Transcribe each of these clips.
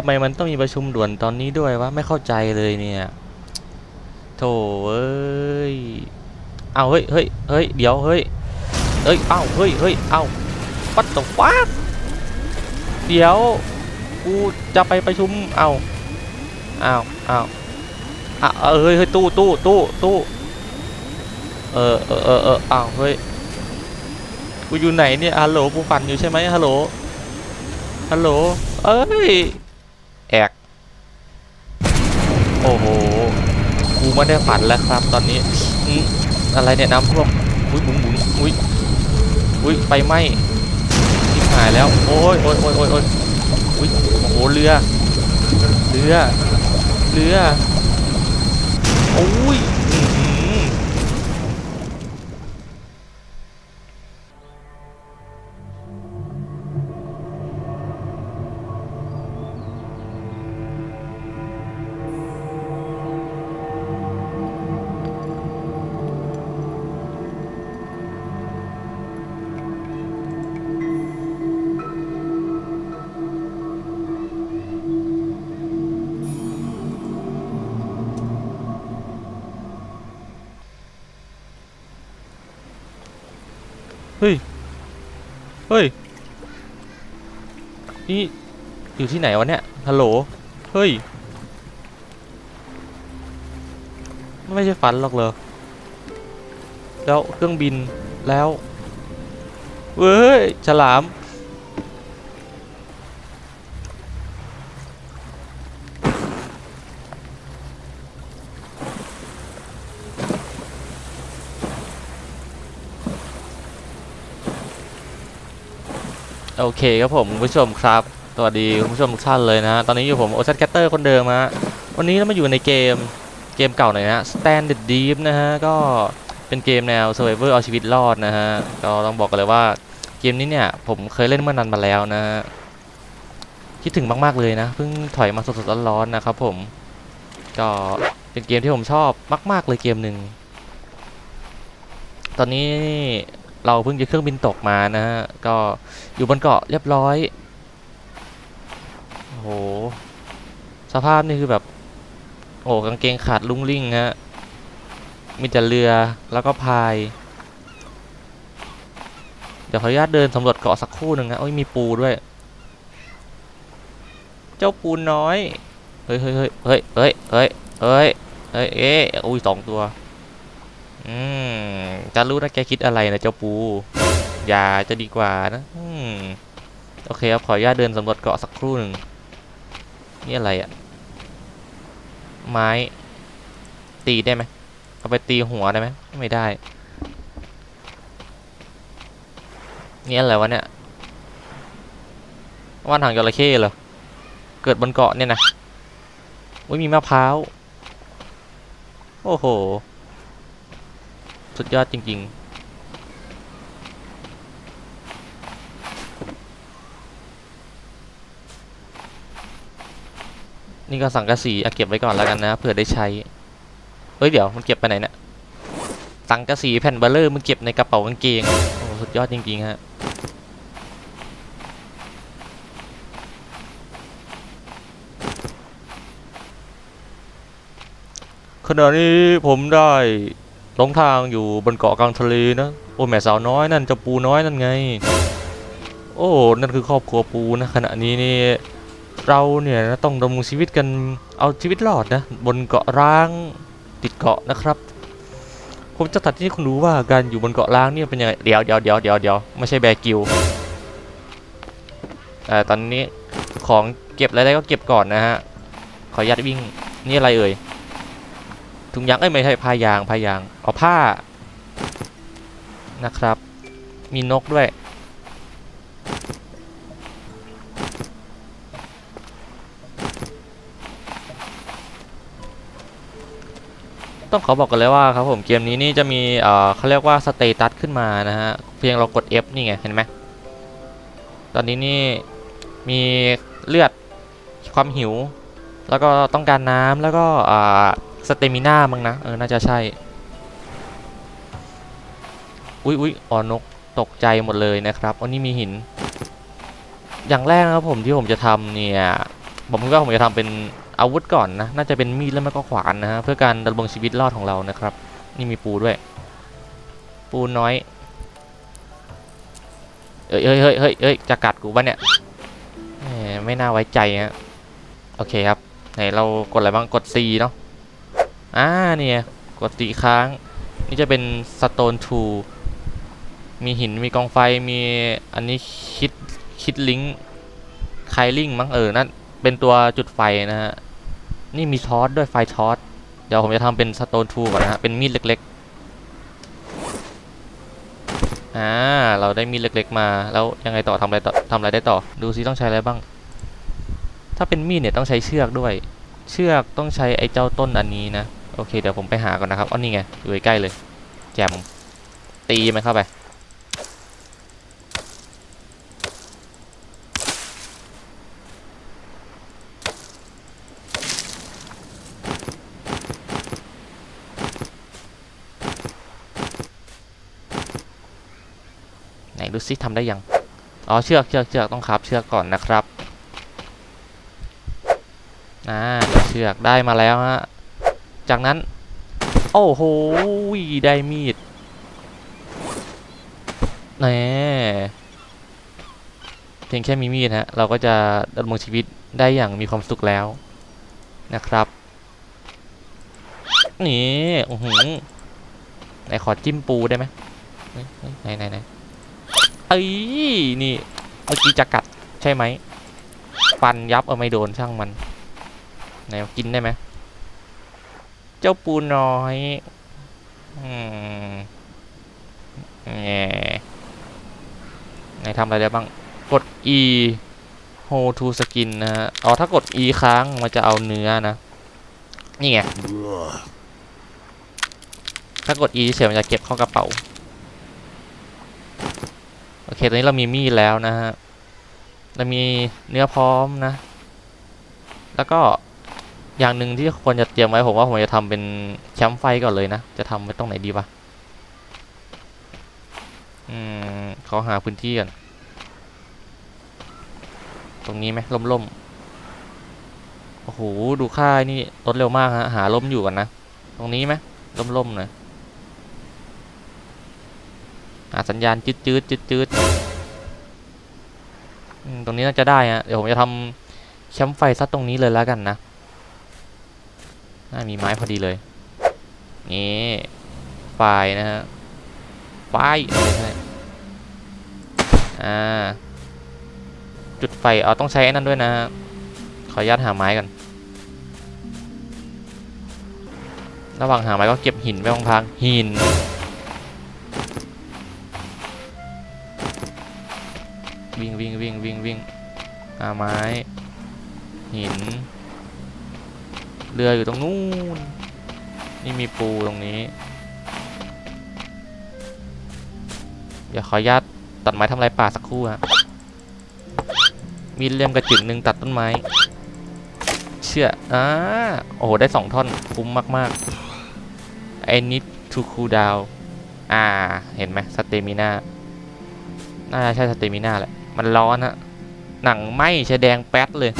ำไมมันต้องมีประชุมด่วนตอนนี้ด้วยวะไม่เข้าใจเลยเนี่ยโถเอ้ยเอาเฮ้ยเฮ้ยเฮ้ยเดี๋ยวเฮ้ยเอ้ยเอ้าเฮ้ยเฮ้ยเอ้าปัดตกว้าเดี๋ยวกูจะไปประชุมเอ้าเอ้าเอ้าอะเออเฮ้ยเฮ้ยตู้ตู้ตู้ตู้เออเออเออเออเอ้าเฮ้ยกูอยู่ไหนเนี่ยฮัลโหลกูฝันอยู่ใช่ไหมฮัลโหลฮัลโหลเอ้ย แอก โอ้โห กูไม่ได้ฝันแล้วครับตอนนี้อะไรเนี่ยน้ำท่วมอุ้ยหมุนหมุนอุ้ยอุ้ยไฟไหม้ทิ่หายแล้ว โอ้ยโอ้ยโอ้ยโอ้ยโอ้ยอุ้ยโอ้โหเรือ เรือ เรือ โอ้ย เฮ้ย เฮ้ย นี่ อยู่ที่ไหนวะเนี่ย ฮัลโหล เฮ้ย ไม่ใช่ฝันหรอกเหรอ แล้วเครื่องบินแล้ว เว้ย ฉลาม โอเคครับผมคุณผู้ชมครับสวัสดีคุณผู้ชมทุกท่านเลยนะฮะตอนนี้อยู่ผมโอชัดแคตเตอร์คนเดิมฮะวันนี้เรามาอยู่ในเกมเกมเก่าหน่อยนะฮะ Standard Deep นะฮะก็เป็นเกมแนว Survivor เอาชีวิตรอดนะฮะก็ต้องบอกกันเลยว่าเกมนี้เนี่ยผมเคยเล่นเมื่อนานมาแล้วนะฮะคิดถึงมากๆเลยนะเพิ่งถอยมาสดๆร้อนๆนะครับผมก็เป็นเกมที่ผมชอบมาก ๆเลยเกมหนึ่งตอนนี้ เราเพิ่งจะเครื่องบินตกมานะฮะ ก็อยู่บนเกาะเรียบร้อย โอ้โห สภาพนี่คือแบบ โอ้กางเกงขาดลุ่งลิ่งฮะ มีแต่เรือแล้วก็พาย เดี๋ยวขออนุญาตเดินสำรวจเกาะสักคู่หนึ่งนะโอ้ยมีปูด้วย เจ้าปูน้อย เฮ้ยเฮ้ยเฮ้ยเฮ้ยเฮ้ยเฮ้ยเฮ้ยเอ้ยเอ้ยอุ้ยสองตัว อืมจะรู้นะแกคิดอะไรนะเจ้าปู อย่าจะดีกว่านะอืมโอเคครับขออนุญาตเดินสำรวจเกาะสักครู่หนึ่งนี่อะไรอะไม้ ตีได้ไหมเอาไปตีหัวได้ไหมไม่ได้ นี่อะไรวะเนี่ยว่านหางจระเข้เหรอ เกิดบนเกาะเนี่ยนะอุ้ยมีมะพร้าว โอ้โห สุดยอดจริง ๆนี่ก็สังกะสีอะเก็บไว้ก่อนแล้วกันนะเผื่อได้ใช้ เฮ้ยเดี๋ยวมันเก็บไปไหนเนี่ยสังกะสีแผ่นเบลเลอร์มึงเก็บในกระเป๋ากางเกงโอ้สุดยอดจริงๆฮะขณะนี้ผมได้ หลงทางอยู่บนเกาะกลางทะเลนะ โอ้แม่สาวน้อยนั่นเจะปูน้อยนั่นไง โอ้นั่นคือครอบครัวปูนะขณะนี้นี่เราเนี่ยต้องดำรงชีวิตกันเอาชีวิตรอดนะบนเกาะร้างติดเกาะนะครับ ผมจะตัดที่คุณรู้ว่าการอยู่บนเกาะร้างเนี่ยเป็นยังไงเดี๋ยวเดี๋ยวเดี๋ยวเดี๋ยวเดี๋ยวไม่ใช่แบกิลเอ่ตอนนี้ของเก็บอะไรได้ก็เก็บก่อนนะฮะขออนุญาตวิ่งนี่อะไรเอ่ย ถุงยางเอ้ยไม่ใช่พายางพายางเอาผ้านะครับ มีนกด้วย ต้องขอบอกกันเลยว่าครับผมเกมนี้นี่จะมีเอ่อเขาเรียกว่าสเตตัสขึ้นมานะฮะเพียงเรากด F นี่ไงเห็นไหมตอนนี้นี่มีเลือดความหิว แล้วก็ต้องการน้ำแล้วก็อ่า สเตมิน่ามั้งนะ เออ น่าจะใช่ อุอุ้ยอุ้ยอ๋อนกตกใจหมดเลยนะครับอันนี้มีหิน อย่างแรกนะครับผมที่ผมจะทำเนี่ย ผมคิดว่าผมจะทำเป็นอาวุธก่อนนะ น่าจะเป็นมีดแล้วไม่ก็ขวานนะฮะ เพื่อการดำรงชีวิตรอดของเรานะครับ นี่มีปูด้วย ปูน้อย เอ้ยเฮ้ยเฮ้ยเฮ้ยเฮ้ยจะกัดกูปะเนี่ยไม่น่าไว้ใจฮะ โอเคครับ ไหนเรากดอะไรบ้าง กด C เนาะ อ่าเนี่ยกด C ค้าง นี่จะเป็น Stone Tool มีหินมีกองไฟมีอันนี้คิดคิดลิงไคลิงมั้งเออนั่นเป็นตัวจุดไฟนะฮะ นี่มีทอสด้วยไฟทอสเดี๋ยวผมจะทำเป็น Stone Tool ก่อนนะฮะ เป็นมีดเล็กๆ อ่า เราได้มีดเล็กๆมา แล้วยังไงต่อทำอะไรต่อทำอะไรได้ต่อ ดูซิต้องใช้อะไรบ้าง ถ้าเป็นมีดเนี่ยต้องใช้เชือกด้วย เชือกต้องใช้ไอ้เจ้าต้นอันนี้นะ โอเคเดี๋ยวผมไปหาก่อนนะครับอ๋อนี่ไงอยู่ใกล้เลย แจมตีมันเข้าไป ไหนดูซิทำได้ยัง อ๋อเชือกเชือกเชือกต้องครับเชือกก่อนนะครับ อ่าเชือกได้มาแล้วฮะ จากนั้น โอ้โหได้มีดแหน่เพียงแค่มีมีดฮะเราก็จะดำรงชีวิตได้อย่างมีความสุขแล้วนะครับนี่โอ้โหไหนขอจิ้มปูได้ไหมไหนไหนไหนเอ้ยนี่เมื่อกี้จะกัดใช่ไหมฟันยับเอาไม่โดนช่างมันไหนกินได้ไหม เจ้าปูน้อยอืมแง่ไหนทำอะไรได้บ้าง กด E hold to skin นะฮะ อ๋อ ถ้ากด E ค้างมันจะเอาเนื้อนะ นี่ไง ถ้ากด E เฉยมันจะเก็บเข้ากระเป๋า โอเค ตอนนี้เรามีมีดแล้วนะฮะ เรามีเนื้อพร้อมนะ แล้วก็ อย่างหนึ่งที่ควรจะเตรียมไว้ผมว่าผมจะทำเป็นแคมป์ไฟก่อนเลยนะ จะทำไว้ตรงไหนดีวะอืมขอหาพื้นที่ก่อนตรงนี้ไหมล่มๆโอ้โหดูค่านี่ลดเร็วมากฮะหาล่มอยู่กันนะตรงนี้ไหมล่มๆหน่อยหาสัญญาณจืดจืดจืดจืดๆตรงนี้น่าจะได้ฮะเดี๋ยวผมจะทำแคมป์ไฟซัดตรงนี้เลยแล้วกันนะ น่ามีไม้พอดีเลยนี่ไฟนะฮะไฟอ่าจุดไฟเอาต้องใช้ไอ้นั่นด้วยนะฮะขออนุญาตหาไม้กันระหว่างหาไม้ก็เก็บหินไปพลางๆหินวิ่งวิ่งวิ่งวิ่งวิ่งหาไม้หิน เรืออยู่ตรงนู้น นี่มีปูตรงนี้เดี๋ยวขออนุญาตตัดไม้ทำลายป่าสักครู่ฮะมีเลี่ยมกระจึงหนึ่งตัดต้นไม้ เชื่ออ่าโอ้โห ได้สองท่อน คุ้มมากๆ I need to cool down อ่า เห็นไหมสเตมิน่า น่าจะใช่สเตมิน่าแหละ มันร้อนฮะ หนังไหมใช้แดงแป๊ดเลย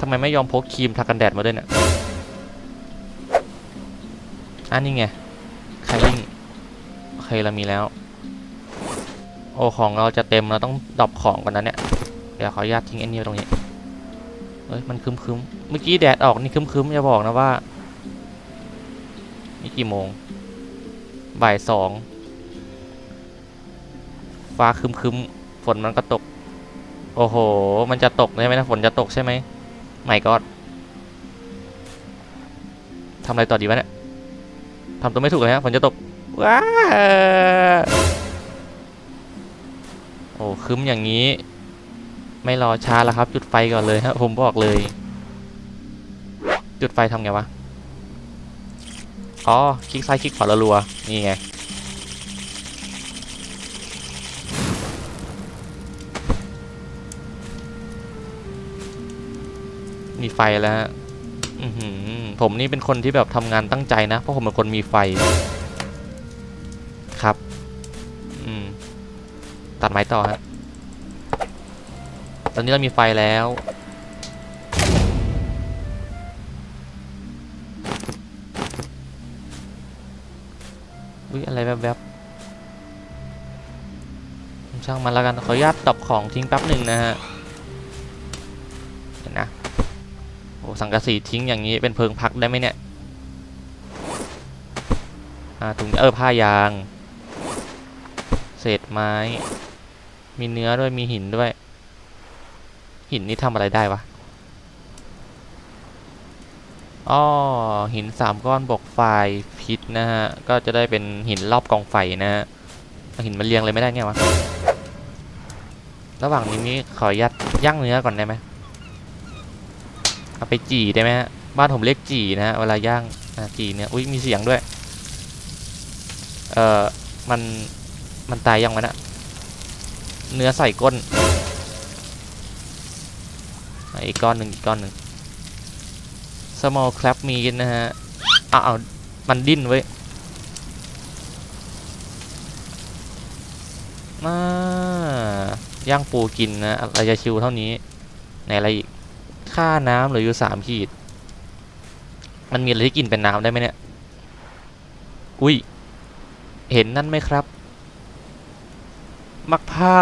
ทำไมไม่ยอมพกครีมทากันแดดมาด้วยเนี่ย อันนี้ไงไคลิงโอเคเรามีแล้ว โอ้ของเราจะเต็มเราต้องดรอปของก่อนนะเนี่ย เดี๋ยวขออนุญาตทิ้งไอ้นี่ตรงนี้เฮ้ยมันคึมคึมเมื่อกี้แดดออกนี่คึมคึมอย่าบอกนะว่า นี่กี่โมง บ่ายสอง ฟ้าคึมคึมฝนมันก็ตก โอ้โห มันจะตกใช่ไหมนะฝนจะตกใช่ไหมไม่ก็ทำอะไรต่อดีวะเนี่ย ทำตัวไม่ถูกเลยฮะฝนจะตกว้าโอ้คึมอย่างนี้ ไม่รอช้าแล้วครับ จุดไฟก่อนเลยฮะผมบอกเลย จุดไฟทำไงวะอ๋อคลิกซ้ายคลิกขวารัวๆนี่ไงมีไฟแล้วฮะอือหือ ผมนี่เป็นคนที่แบบทำงานตั้งใจนะ เพราะผมเป็นคนมีไฟครับอืมตัดไม้ต่อฮะตอนนี้เรามีไฟแล้ว อุ้ยอะไรแวบๆช่างมันแล้วกันขออนุญาตตอบของทิ้งแป๊บหนึ่งนะฮะ สังกะสีทิ้งอย่างนี้เป็นเพิงพักได้ไหมเนี่ยถุงเออผ้ายาง เศษไม้ มีเนื้อด้วยมีหินด้วย หินนี่ทำอะไรได้วะอ้อหินสามก้อนบวกไฟพิษนะฮะ ก็จะได้เป็นหินรอบกองไฟนะฮะหินมาเรียงเลยไม่ได้ไงวะ ระหว่างนี้นี่ขอยัดย่างเนื้อก่อนได้ไหม เอาไปจี่ได้ไหมฮะบ้านผมเรียกจี่นะฮะเวลาย่างจี่เนี่ยอุ้ยมีเสียงด้วย เอ่อมันมันตายยังมันอะเนื้อใส่ก้นอีกก้อนหนึ่งอีกก้อนหนึ่ง small crab meat นะฮะอ้าวมันดิ้นเว้ยมาย่างปูกินนะอะไรจะชิวเท่านี้ไหนอะไรอีก ค่าน้ำเหลืออยู่สามขีด มันมีอะไรที่กินเป็นน้ำได้ไหมเนี่ย อุ้ย เห็นนั่นไหมครับ มักพร้า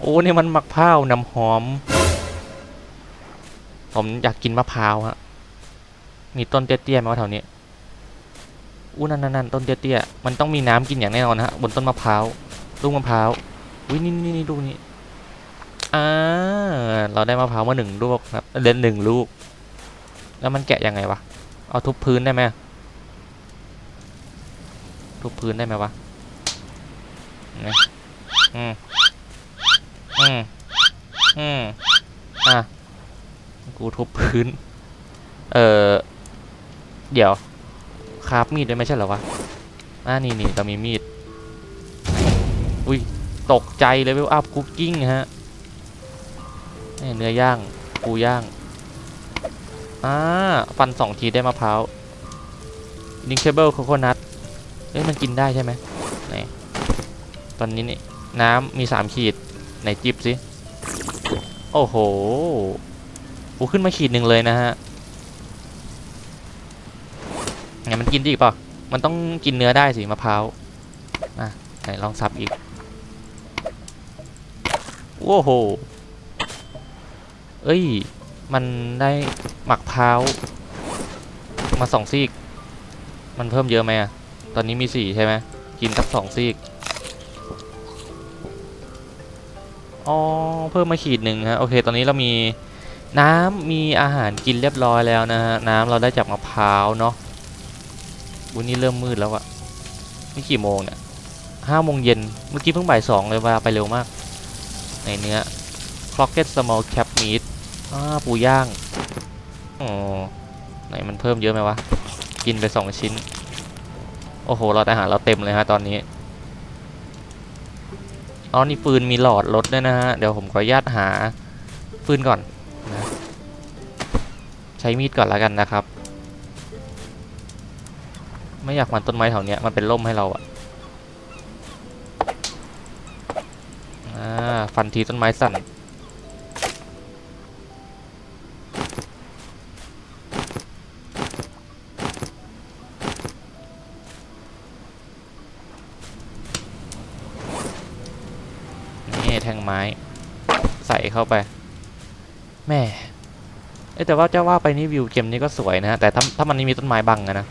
โอ้เนี่ยมันมักพร้าน้ำหอม ผมอยากกินมะพร้าวฮะ มีต้นเตี้ยๆไหมวะแถวนี้อู้นั่นนั่นนั่นต้นเตี้ยๆมันต้องมีน้ำกินอย่างแน่นอนฮะบนต้นมะพร้าวลูกมะพร้าวอุ้ยนี่นี่นี่ลูกนี้อ่า เราได้มะพร้าวมาหนึ่งลูกครับเดือนหนึ่งลูก แล้วมันแกะยังไงวะ เอาทุบพื้นได้ไหมทุบพื้นได้ไหมวะอืมอืมอืมอะ กูทุบพื้น เออเดี๋ยวคราฟมีดด้วยไม่ใช่เหรอวะ อ่านี่นี่เรามีมีด อุ้ย ตกใจเลยเวลอัพคุกกิ้งฮะ นี่เนื้อย่าง ปูย่างอ่าฟันสองทีได้มะพร้าวดิงเคเบิลโคโคนัทเอ้ยมันกินได้ใช่ไหมไหนตอนนี้นี่น้ำมีสามขีดไหนจิบสิ โอ้โหปูขึ้นมาขีดหนึ่งเลยนะฮะไงมันกินได้อีกป่ะมันต้องกินเนื้อได้สิมะพร้าวอะไหนลองสับอีก โอ้โห เอ้ย มันได้หมักพร้าวมาสองซีก มันเพิ่มเยอะไหมอะตอนนี้มีสี่ใช่ไหมกินสักสองซีก อ๋อ เพิ่มมาขีดหนึ่งฮะ โอเค ตอนนี้เรามีน้ำมีอาหารกินเรียบร้อยแล้วนะฮะ น้ำเราได้จากมะพร้าวเนาะวันนี้เริ่มมืดแล้วอะนี่กี่โมงเนี่ยห้าโมงเย็น เมื่อกี้เพิ่งบ่ายสองเลยเวลาไปเร็วมาก ในเนื้อ croquet small cap meat อ่าปูย่างโอ๋อไหนมันเพิ่มเยอะไหมวะ กินไปสองชิ้น โอ้โหเราอาหารเราเต็มเลยฮะตอนนี้อ๋อนี่ฟืนมีหลอดลดด้วยนะฮะ เดี๋ยวผมขออนุญาตหาฟืนก่อนนะใช้มีดก่อนแล้วกันนะครับ ไม่อยากมันต้นไม้แถวเนี้ยมันเป็นร่มให้เราอะอ่าฟันทีต้นไม้สั่น ไม้ ใส่เข้าไปแม่เอ้แต่ว่าจะว่าไปนี่วิวเกมนี้ก็สวยนะฮะแต่ถ้าถ้ามันม่มีต้นไม้บังอะนะ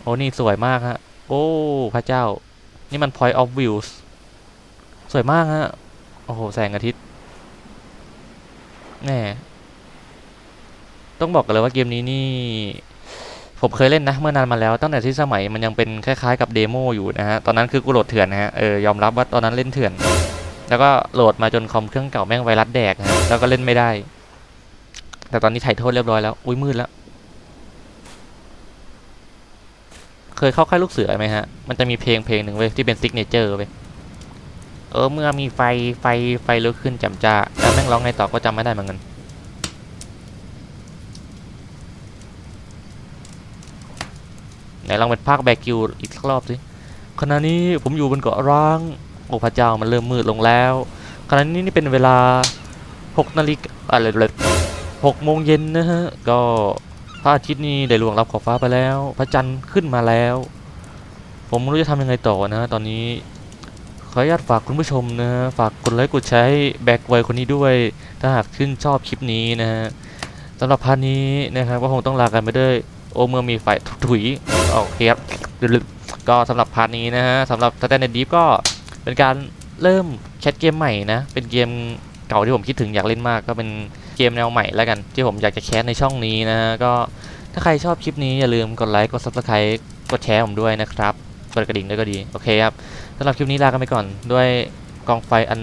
โอ้นี่สวยมากฮะโอ้พระเจ้า นี่มัน point of views สวยมากฮะโอ้โหแสงอาทิตย์แน่ต้องบอกกันเลยว่าเกมนี้นี่ ผมเคยเล่นนะเมื่อนานมาแล้วตั้งแต่ที่สมัยมันยังเป็นคล้ายๆกับเดโมอยู่นะฮะตอนนั้นคือกูโหลดเถื่อนนะฮะเออยอมรับว่าตอนนั้นเล่นเถื่อน แล้วก็โหลดมาจนคอมเครื่องเก่าแม่งไวรัสแดกนะฮะแล้วก็เล่นไม่ได้ แต่ตอนนี้ถ่ายโทษเรียบร้อยแล้วอุ้ยมืดแล้วเคยเข้าค่ายลูกเสือไหมฮะ มันจะมีเพลงเพลงหนึ่งเว้ยที่เป็นซิกเนเจอร์เว้ยเออเมื่อมีไฟไฟไฟลุกขึ้นจ่มจ้าแล้วแม่งร้องไงต่อก็จำไม่ได้เหมือนกัน ไหนลองเป็นภาคแบกิวอีกสักรอบสิขณะนี้ผมอยู่บนเกาะร้าง โอ้พระเจ้ามันเริ่มมืดลงแล้วขณะนี้นี่เป็นเวลา6นาฬิกาอะไรเลยหกโมงเย็นนะฮะ ก็พระอาทิตย์นี่ได้ลวงลับขอบฟ้าไปแล้ว พระจันทร์ขึ้นมาแล้ว ผมไม่รู้จะทำยังไงต่อนะ ตอนนี้ขออนุญาตฝากคุณผู้ชมนะฮะฝากกดไลค์กดแชร์ให้แบกไวคนนี้ด้วย ถ้าหากชื่นชอบคลิปนี้นะฮะสำหรับพาร์ทนี้นะครับก็คงต้องลากันไปด้วย โอเมื่อมีไฟถุย โอเคครับก็สำหรับพาร์ทนี้นะฮะสำหรับสแตนเดอร์ดีฟก็เป็นการเริ่มแคสเกมใหม่นะ เป็นเกมเก่าที่ผมคิดถึงอยากเล่นมาก ก็เป็นเกมแนวใหม่แล้วกัน ที่ผมอยากจะแคสในช่องนี้นะฮะก็ถ้าใครชอบคลิปนี้อย่าลืมกดไลค์กด subscribe กดแชร์ผมด้วยนะครับกดกระดิ่งด้วยก็ดี โอเคครับสำหรับคลิปนี้ลากันไปก่อนด้วยกองไฟอัน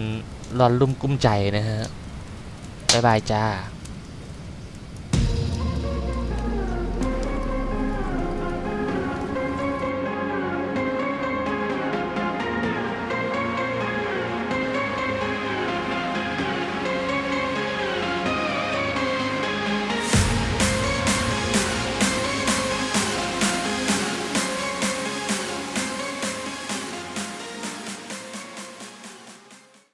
ร้อนรุ่มกุ้มใจนะฮะบ๊ายบายจ้า